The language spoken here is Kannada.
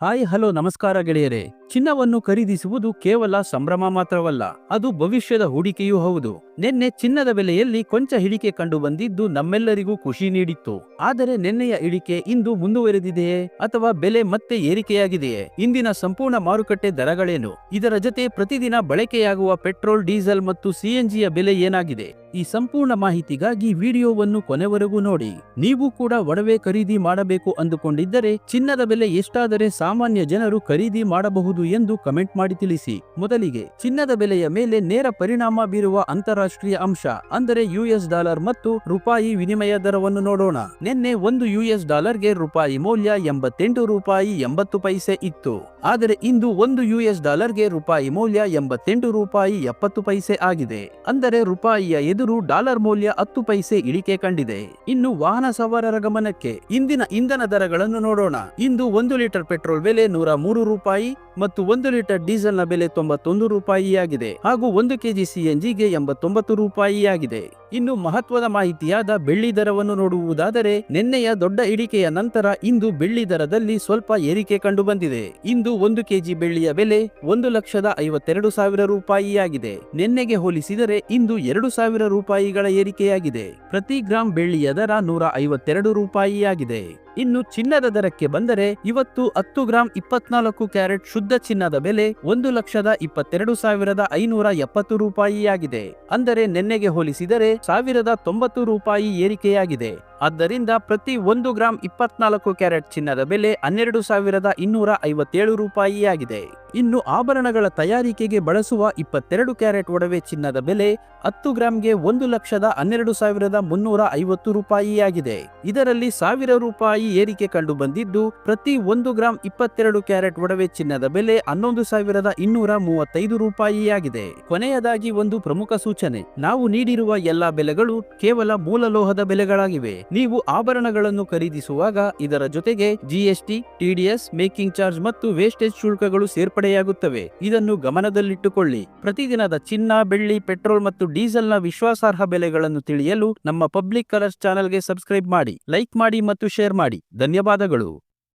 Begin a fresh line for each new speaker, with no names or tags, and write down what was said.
ಹಾಯ್, ಹಲೋ, ನಮಸ್ಕಾರ ಗೆಳೆಯರೆ. ಚಿನ್ನವನ್ನು ಖರೀದಿಸುವುದು ಕೇವಲ ಸಂಭ್ರಮ ಮಾತ್ರವಲ್ಲ, ಅದು ಭವಿಷ್ಯದ ಹೂಡಿಕೆಯೂ ಹೌದು. ನಿನ್ನೆ ಚಿನ್ನದ ಬೆಲೆಯಲ್ಲಿ ಕೊಂಚ ಇಳಿಕೆ ಕಂಡು ಬಂದಿದ್ದು ನಮ್ಮೆಲ್ಲರಿಗೂ ಖುಷಿ ನೀಡಿತ್ತು. ಆದರೆ ನಿನ್ನೆಯ ಇಳಿಕೆ ಇಂದು ಮುಂದುವರೆದಿದೆಯೇ? ಅಥವಾ ಬೆಲೆ ಮತ್ತೆ ಏರಿಕೆಯಾಗಿದೆಯೇ? ಇಂದಿನ ಸಂಪೂರ್ಣ ಮಾರುಕಟ್ಟೆ ದರಗಳೇನು? ಇದರ ಜೊತೆ ಪ್ರತಿದಿನ ಬಳಕೆಯಾಗುವ ಪೆಟ್ರೋಲ್, ಡೀಸೆಲ್ ಮತ್ತು ಸಿಎನ್ಜಿಯ ಬೆಲೆ ಏನಾಗಿದೆ? ಈ ಸಂಪೂರ್ಣ ಮಾಹಿತಿಗಾಗಿ ವಿಡಿಯೋವನ್ನು ಕೊನೆವರೆಗೂ ನೋಡಿ. ನೀವು ಕೂಡ ಒಡವೆ ಖರೀದಿ ಮಾಡಬೇಕು ಅಂದುಕೊಂಡಿದ್ದರೆ, ಚಿನ್ನದ ಬೆಲೆ ಎಷ್ಟಾದರೆ ಸಾಮಾನ್ಯ ಜನರು ಖರೀದಿ ಮಾಡಬಹುದು ಎಂದು ಕಮೆಂಟ್ ಮಾಡಿ ತಿಳಿಸಿ. ಮೊದಲಿಗೆ, ಚಿನ್ನದ ಬೆಲೆಯ ಮೇಲೆ ನೇರ ಪರಿಣಾಮ ಬೀರುವ ಅಂತಾರಾಷ್ಟ್ರೀಯ ಅಂಶ, ಅಂದರೆ ಯುಎಸ್ ಡಾಲರ್ ಮತ್ತು ರೂಪಾಯಿ ವಿನಿಮಯ ದರವನ್ನು ನೋಡೋಣ. ನಿನ್ನೆ ಒಂದು ಯುಎಸ್ ಡಾಲರ್ಗೆ ರೂಪಾಯಿ ಮೌಲ್ಯ ಎಂಬತ್ತೆಂಟು, ರೂಪಾಯಿ ಎಂಬತ್ತು ಪೈಸೆ ಇತ್ತು. ಆದರೆ ಇಂದು ಒಂದು ಯುಎಸ್ ಡಾಲರ್ಗೆ ರೂಪಾಯಿ ಮೌಲ್ಯ ಎಂಬತ್ತೆಂಟು ರೂಪಾಯಿ ಎಪ್ಪತ್ತು ಪೈಸೆ ಆಗಿದೆ. ಅಂದರೆ ರೂಪಾಯಿಯ ಎದುರು ಡಾಲರ್ ಮೌಲ್ಯ ಹತ್ತು ಪೈಸೆ ಇಳಿಕೆ ಕಂಡಿದೆ. ಇನ್ನು ವಾಹನ ಸವಾರರ ಗಮನಕ್ಕೆ ಇಂದಿನ ಇಂಧನ ದರಗಳನ್ನು ನೋಡೋಣ. ಇಂದು ಒಂದು ಲೀಟರ್ ಪೆಟ್ರೋಲ್ ಬೆಲೆ ನೂರ ಮೂರು ರೂಪಾಯಿ ಮತ್ತು ಒಂದು ಲೀಟರ್ ಡೀಸೆಲ್ನ ಬೆಲೆ ತೊಂಬತ್ತೊಂದು ರೂಪಾಯಿಯಾಗಿದೆ ಹಾಗೂ ಒಂದು ಕೆಜಿ ಸಿಎನ್ಜಿಗೆ ಎಂಬತ್ತೊಂಬತ್ತು ರೂಪಾಯಿಯಾಗಿದೆ. ಇನ್ನು ಮಹತ್ವದ ಮಾಹಿತಿಯಾದ ಬೆಳ್ಳಿ ದರವನ್ನು ನೋಡುವುದಾದರೆ ನಿನ್ನೆಯ ದೊಡ್ಡ ಇಳಿಕೆಯ ನಂತರ ಇಂದು ಬೆಳ್ಳಿ ದರದಲ್ಲಿ ಸ್ವಲ್ಪ ಏರಿಕೆ ಕಂಡು ಬಂದಿದೆ. ಇಂದು ಒಂದು ಕೆಜಿ ಬೆಳ್ಳಿಯ ಬೆಲೆ ಒಂದು ಲಕ್ಷದ ಐವತ್ತೆರಡು ಸಾವಿರ ರೂಪಾಯಿಯಾಗಿದೆ. ನಿನ್ನೆಗೆ ಹೋಲಿಸಿದರೆ ಇಂದು ಎರಡು ಸಾವಿರ ರೂಪಾಯಿಗಳ ಏರಿಕೆಯಾಗಿದೆ. ಪ್ರತಿ ಗ್ರಾಂ ಬೆಳ್ಳಿಯ ದರ ನೂರ ಐವತ್ತೆರಡು ರೂಪಾಯಿಯಾಗಿದೆ. ಇನ್ನು ಚಿನ್ನದ ದರಕ್ಕೆ ಬಂದರೆ ಇವತ್ತು ಹತ್ತು ಗ್ರಾಂ ಇಪ್ಪತ್ನಾಲ್ಕು ಕ್ಯಾರೆಟ್ ಶುದ್ಧ ಚಿನ್ನದ ಬೆಲೆ ಒಂದು ಲಕ್ಷದ ಇಪ್ಪತ್ತೆರಡು ಸಾವಿರದ ಐನೂರ ಎಪ್ಪತ್ತು ರೂಪಾಯಿಯಾಗಿದೆ. ಅಂದರೆ ನಿನ್ನೆಗೆ ಹೋಲಿಸಿದರೆ ಸಾವಿರದ ತೊಂಬತ್ತು ರೂಪಾಯಿ ಏರಿಕೆಯಾಗಿದೆ. ಆದ್ದರಿಂದ ಪ್ರತಿ ಒಂದು ಗ್ರಾಂ ಇಪ್ಪತ್ನಾಲ್ಕು ಕ್ಯಾರೆಟ್ ಚಿನ್ನದ ಬೆಲೆ ಹನ್ನೆರಡು ಸಾವಿರದ ಇನ್ನೂರ ಐವತ್ತೇಳು ರೂಪಾಯಿಯಾಗಿದೆ. ಇನ್ನು ಆಭರಣಗಳ ತಯಾರಿಕೆಗೆ ಬಳಸುವ ಇಪ್ಪತ್ತೆರಡು ಕ್ಯಾರೆಟ್ ಒಡವೆ ಚಿನ್ನದ ಬೆಲೆ ಹತ್ತು ಗ್ರಾಂಗೆ ಒಂದು ಲಕ್ಷದ ಹನ್ನೆರಡು ಸಾವಿರದ ಮುನ್ನೂರ ಐವತ್ತು ರೂಪಾಯಿಯಾಗಿದೆ. ಇದರಲ್ಲಿ ಸಾವಿರ ರೂಪಾಯಿ ಏರಿಕೆ ಕಂಡು ಬಂದಿದ್ದು ಪ್ರತಿ ಒಂದು ಗ್ರಾಂ ಇಪ್ಪತ್ತೆರಡು ಕ್ಯಾರೆಟ್ ಒಡವೆ ಚಿನ್ನದ ಬೆಲೆ ಹನ್ನೊಂದು ಸಾವಿರದ ಇನ್ನೂರ ಮೂವತ್ತೈದು ರೂಪಾಯಿಯಾಗಿದೆ. ಕೊನೆಯದಾಗಿ ಒಂದು ಪ್ರಮುಖ ಸೂಚನೆ. ನಾವು ನೀಡಿರುವ ಎಲ್ಲಾ ಬೆಲೆಗಳು ಕೇವಲ ಮೂಲಲೋಹದ ಬೆಲೆಗಳಾಗಿವೆ. ನೀವು ಆಭರಣಗಳನ್ನು ಖರೀದಿಸುವಾಗ ಇದರ ಜೊತೆಗೆ ಜಿಎಸ್ಟಿ ಟಿಡಿಎಸ್ ಮೇಕಿಂಗ್ ಚಾರ್ಜ್ ಮತ್ತು ವೇಸ್ಟೇಜ್ ಶುಲ್ಕಗಳು ಸೇರ್ಪಡೆಯಾಗುತ್ತವೆ. ಇದನ್ನು ಗಮನದಲ್ಲಿಟ್ಟುಕೊಳ್ಳಿ. ಪ್ರತಿದಿನದ ಚಿನ್ನ, ಬೆಳ್ಳಿ, ಪೆಟ್ರೋಲ್ ಮತ್ತು ಡೀಸೆಲ್ನ ವಿಶ್ವಾಸಾರ್ಹ ಬೆಲೆಗಳನ್ನು ತಿಳಿಯಲು ನಮ್ಮ ಪಬ್ಲಿಕ್ ಕಲರ್ಸ್ ಚಾನೆಲ್ಗೆ ಸಬ್ಸ್ಕ್ರೈಬ್ ಮಾಡಿ, ಲೈಕ್ ಮಾಡಿ ಮತ್ತು ಶೇರ್ ಮಾಡಿ. ಧನ್ಯವಾದಗಳು.